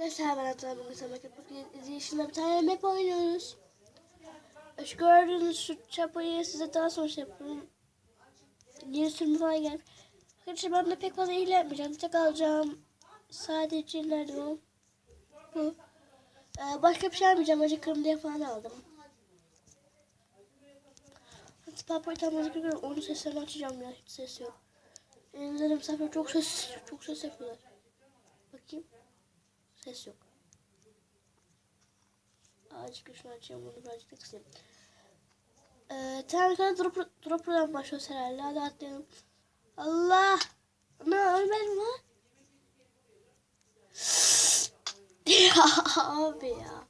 Arkadaşlar ben Atay bugün sana bugün izleyişinde bir tane map oynuyoruz. Şu gördüğünüz şu çapayı size daha sonra şey yapıyorum. Yeni sürümü falan gelmiş. Arkadaşlar ben de pek fazla ilgilenmeyeceğim. Tek alacağım. Sadece nerede o? Bu. Ee, başka bir şey almayacağım. Acıkırım diye falan aldım. Papoyu tam acıkırım. Onun seslerini açacağım ya. Hiç ses yok. Elimizde misafir çok ses, çok ses yapıyorlar. Bakayım. Ses yok. Azıcık şunu açayım bunu birazcık da kısayım. Ee, tamam sonra drop, drop'dan başlıyoruz herhalde. Hadi atlayalım. Allah! Ne ölmedim lan? ya abi ya.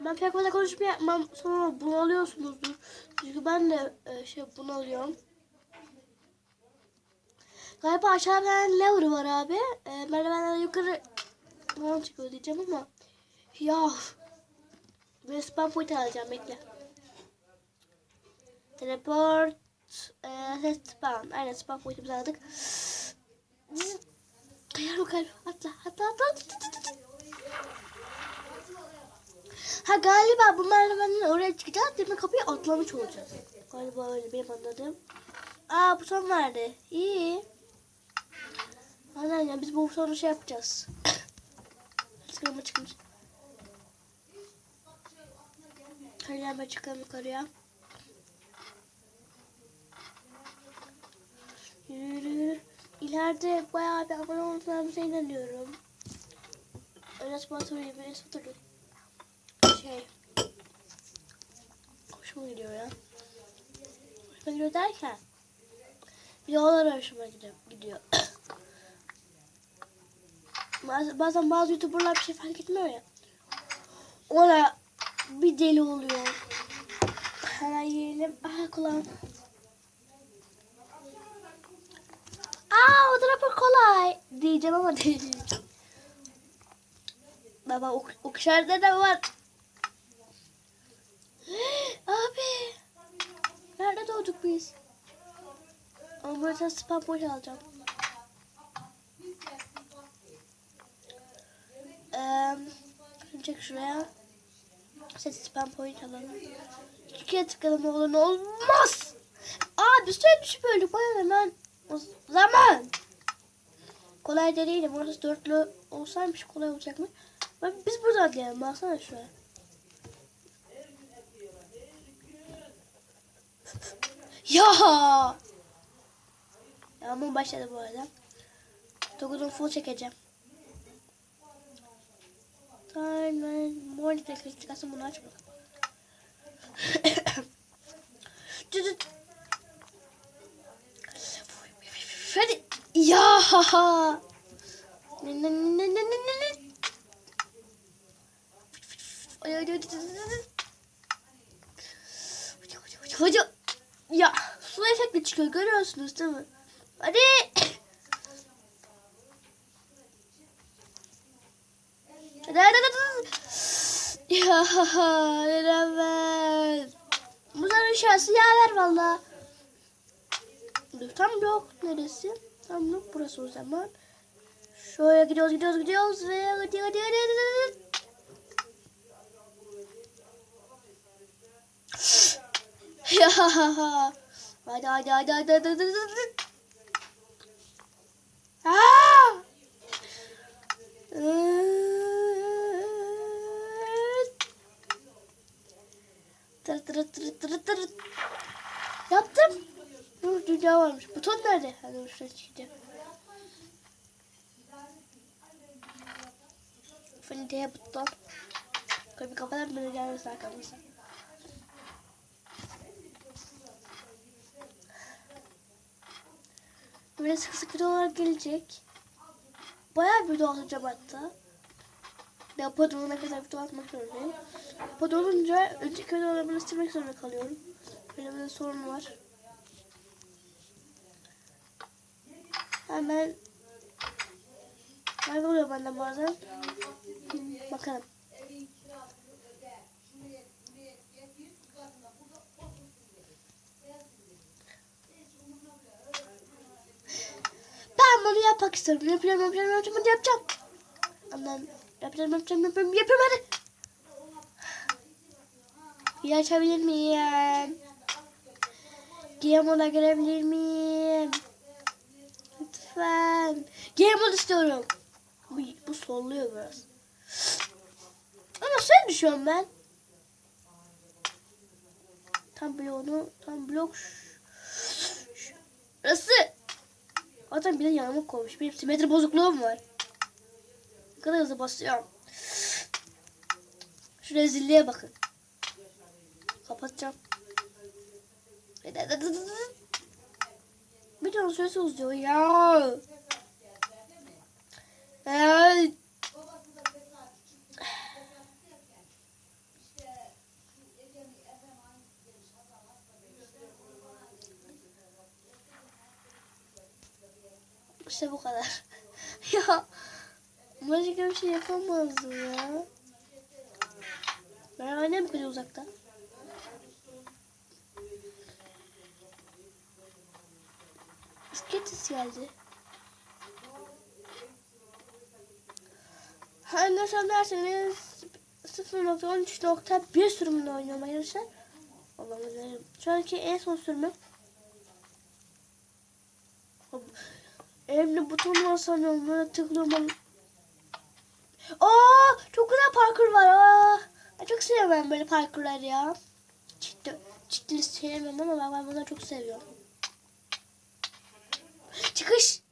Ben pek fazla konuşma yapmam. Sonra bunalıyorsunuzdur. Çünkü ben de e, şey bunalıyorum. Galiba aşağıda bir lever var abi. E, merdivenden yukarı falan çıkıyor diyeceğim ama. Ya. Ben spam point alacağım bekle. Teleport. E, spam. Aynen spam point'imizi aldık. Kayar mı kayar? Atla atla atla. atla, atla, atla. Ha galiba bu merdivenden oraya çıkacağız. Demin kapıyı atlamış olacağız. Galiba öyle benim anladığım. Aa buton verdi. İyi. Aynen ya biz bu sonra şey yapacağız. Sıkılma çıkmış. Hadi hemen çıkalım yukarıya. Yürü, yürü. İleride bayağı bir abone olacağımıza inanıyorum. Öyle sponsor gibi sponsor şey hoşuma gidiyor ya. Hoşuma gidiyor derken videolar hoşuma gidiyor. Bazen, bazı youtuberlar bir şey fark etmiyor ya. Ona bir deli oluyor. Hemen yiyelim. Aha kulağım. Aa o dropper kolay. Diyeceğim ama değil. Baba ok, okşarda da var. Abi. Nerede doğduk biz? Ama burada spam point alacağım. Şuraya. Set spam point alalım. İki kere tıkladım oğlum olmaz. Abi süre düşüp öldük bana hemen. O zaman. Kolay da değil. Burası dörtlü olsaymış kolay olacakmış. Bak biz buradan atlayalım. Baksana şuraya. ya. Yağmur başladı bu arada. Dokuzun full çekeceğim. Time monitor kritik aslında bunu açma. Hadi. Ya. Ne ne ne ne ne ne ne. Hadi hadi hadi. Hadi hadi. Ya su efekti çıkıyor görüyorsunuz değil mi? Hadi hadi hadi. Ya evet. Bu zaman şansı yaver valla. Tam yok neresi? Tam yok burası o zaman. Şöyle gidiyoruz gidiyoruz gidiyoruz ve hadi hadi hadi hadi. hadi. Ya hadi hadi hadi hadi hadi hadi hadi. Aa! Tır tır tır tır tır. Yaptım. Dur dünya varmış. Buton nerede? Hadi şuraya çıkacağım. Fındığa buton. Kapıyı kapatalım böyle gelmesin arkamızdan. Böyle sık sık videolar gelecek. Bayağı bir video atacağım hatta. Ya pod olana kadar video atmak zorundayım. Pod olunca önceki videolarımı silmek zorunda kalıyorum. Böyle bir sorun var. Hemen kayboluyor benden bazen. Bakalım. Ben bunu yapmak istiyorum. Yapacağım, yapacağım, yapacağım, yapacağım. Annem yapacağım yapacağım yapacağım hadi. Bir açabilir miyim? Game moda girebilir miyim? Lütfen. Game mode istiyorum. Bu, bu solluyor biraz. Ama sen düşüyorum ben. Tam bloğunu, tam blok. Nasıl? Zaten bir de yağmur koymuş. Benim simetri bozukluğum var. Kadar hızlı basıyorum. Şu rezilliğe bakın. Kapatacağım. Bir tane süresi uzuyor ya. Ay. İşte bu kadar. ya başka bir şey yapamazdım ya. Ben annem kadar uzakta. İsketis geldi. Her ne derseniz 0.13.1 sürümünde oynuyorum arkadaşlar. Allah'ım ederim. Şu anki en son sürümüm. Elimde buton var sanıyorum. Böyle tıklıyorum. Aa, çok güzel parkur var. Aa, ben çok seviyorum ben böyle parkurları ya. Ciddi, ciddi sevmiyorum ama ben, bunları çok seviyorum. Çıkış.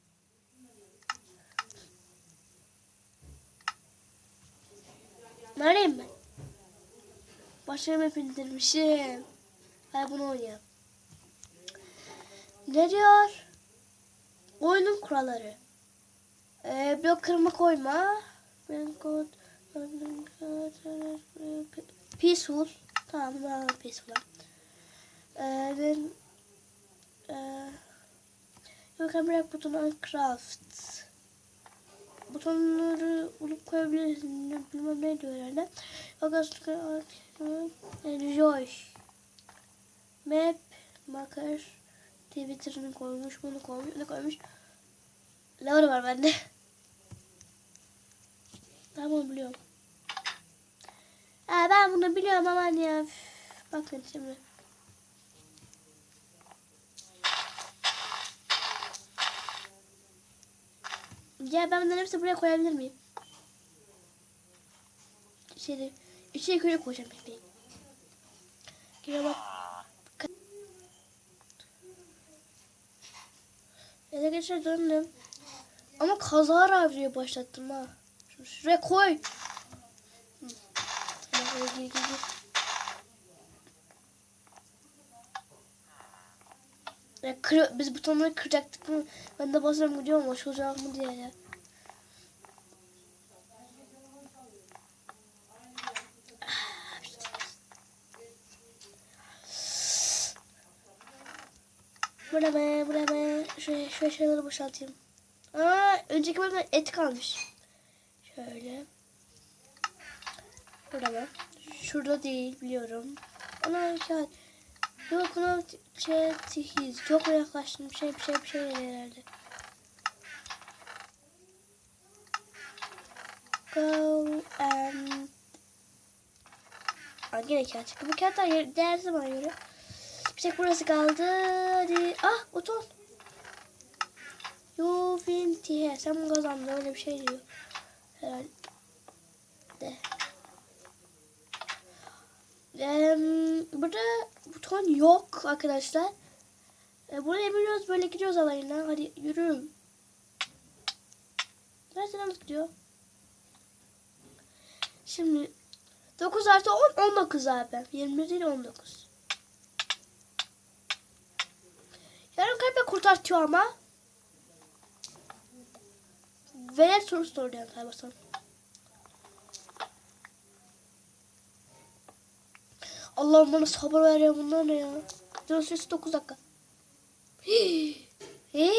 Neredeyim ben? Başarımı indirmişim. Hadi bunu oynayalım. Ne diyor? Oyunun kuralları. Ee, blok kırma koyma. Peaceful. Tamam ben peaceful. Ee, ben ee, You can break button on craft. Butonları bulup koyabilirsin. Bilmem ne diyor herhalde. August Enjoy. Map. Marker. Twitter'ını koymuş. Bunu koymuş. Ne koymuş? Laura var bende. Ben bunu biliyorum. Ha, ben bunu biliyorum aman ya. Üf, Bakın şimdi. Ya ben bunların hepsini buraya koyabilir miyim? İçeri, içeri köye koyacağım bekleyin. Gire bak. Ya da geçer döndüm. Ama kazara avcıya başlattım ha. Şuraya koy. Gir. Ya kır, biz butonları kıracaktık mı? Ben de basıyorum gidiyorum hoş olacak mı diye ya. Bu ne be, bu ne be? Şöyle, şöyle şeyleri boşaltayım. Aa, önceki bölümde et kalmış. Şöyle. Burada? Şurada değil biliyorum. Ana kağıt. Yok buna şey tihiz. Çok yaklaştım. Bir şey bir şey bir şey herhalde. Go and Aa, yine kağıt çıktı. Bu kağıtlar değer zaman göre. Bir tek burası kaldı. Hadi. Ah buton. You win diye. Sen kazandın? Öyle bir şey diyor. Herhalde. Eee, burada buton yok arkadaşlar. E, buraya biliyoruz böyle gidiyoruz alayına. Hadi yürüyün. Nereden nasıl gidiyor? Şimdi 9 artı 10 19 abi. 20 değil 19. Yarım kalbe kurtartıyor ama. Sorusu soruyor galiba sana. Allah'ım bana sabır ver ya bunlar ne ya? Dön süresi 9 dakika. Hii. Hii.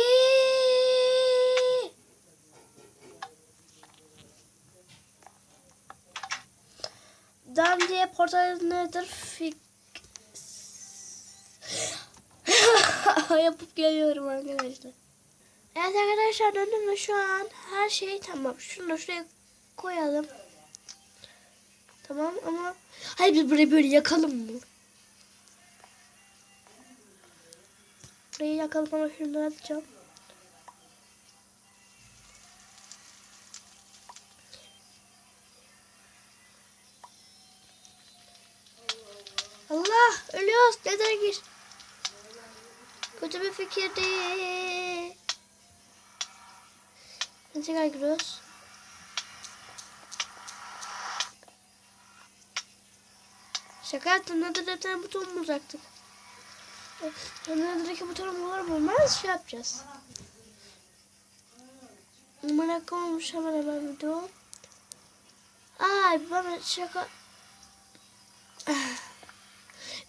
Portal nedir? Fik... Yapıp geliyorum arkadaşlar. Evet arkadaşlar döndüm ve şu an her şey tamam. Şunu da şuraya koyalım. Tamam ama hayır biz burayı böyle yakalım mı? Burayı yakalım ama şunları atacağım. Allah ölüyoruz. Neden gir? Kötü bir fikir değil. Şimdi tekrar giriyoruz. Şaka yaptım. Bir tane buton bulacaktık. Nedir'deki butonu bulur bulmaz şey yapacağız. Numara olmuş hemen hemen video. Ay bana şaka...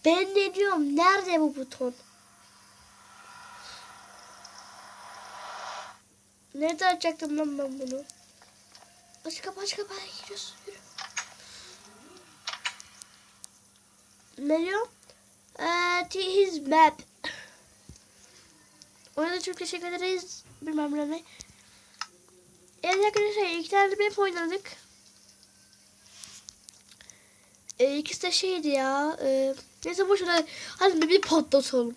Ben ne diyorum? Nerede bu buton? Nerede açacaktım lan ben bunu? Aç kapı aç kapı. Hadi Giriyoruz. Yürü. Ne diyorum? Eee his map. Ona da çok teşekkür ederiz. Bilmem ne. Evet arkadaşlar iki tane map oynadık. E, ikisi de şeydi ya. E, neyse boşuna hadi bir patlatalım.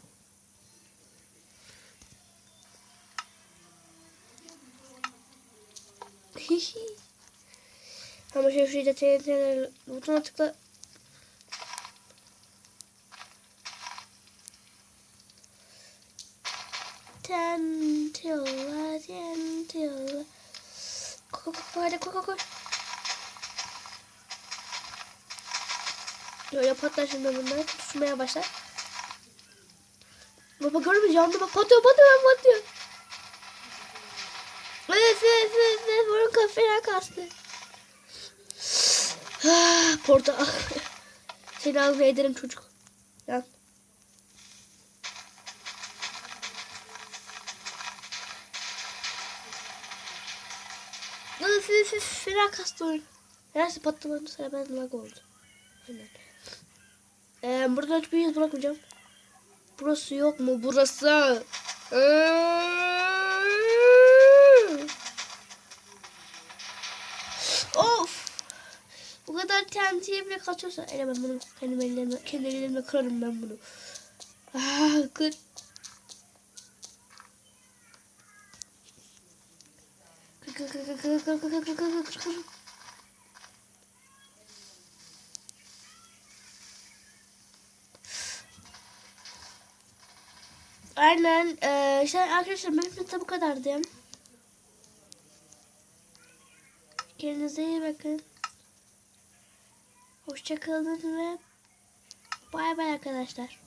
Ama şey şurada TNT'ler butona tıkla. Tentilla, tentilla. Koy koy koy hadi koy koy koy. Böyle patlar şimdi bunlar. Tutuşmaya başlar. Baba görmüyor yandı bak patlıyor patlıyor patlıyor. Öf öf öf öf onun kafana kastı. Ah, Porta. Seni ağzına ederim çocuk. Yan. Öf öf öf fena kastı oyun. Herhalde patlamadım sıra ben lag oldu. Hemen. Ee, buradan hiçbir yüz bırakmayacağım. Burası yok mu? Burası. Ee, Bu kadar TNT'ye bile kaçıyorsa ele ben bunu kendi ellerimle, kendi ellerimle kırarım ben bunu. Ah, kır kır. Aynen. Ee, işte arkadaşlar benim de bu kadardı. Kendinize iyi bakın. Hoşçakalın ve bay bay arkadaşlar.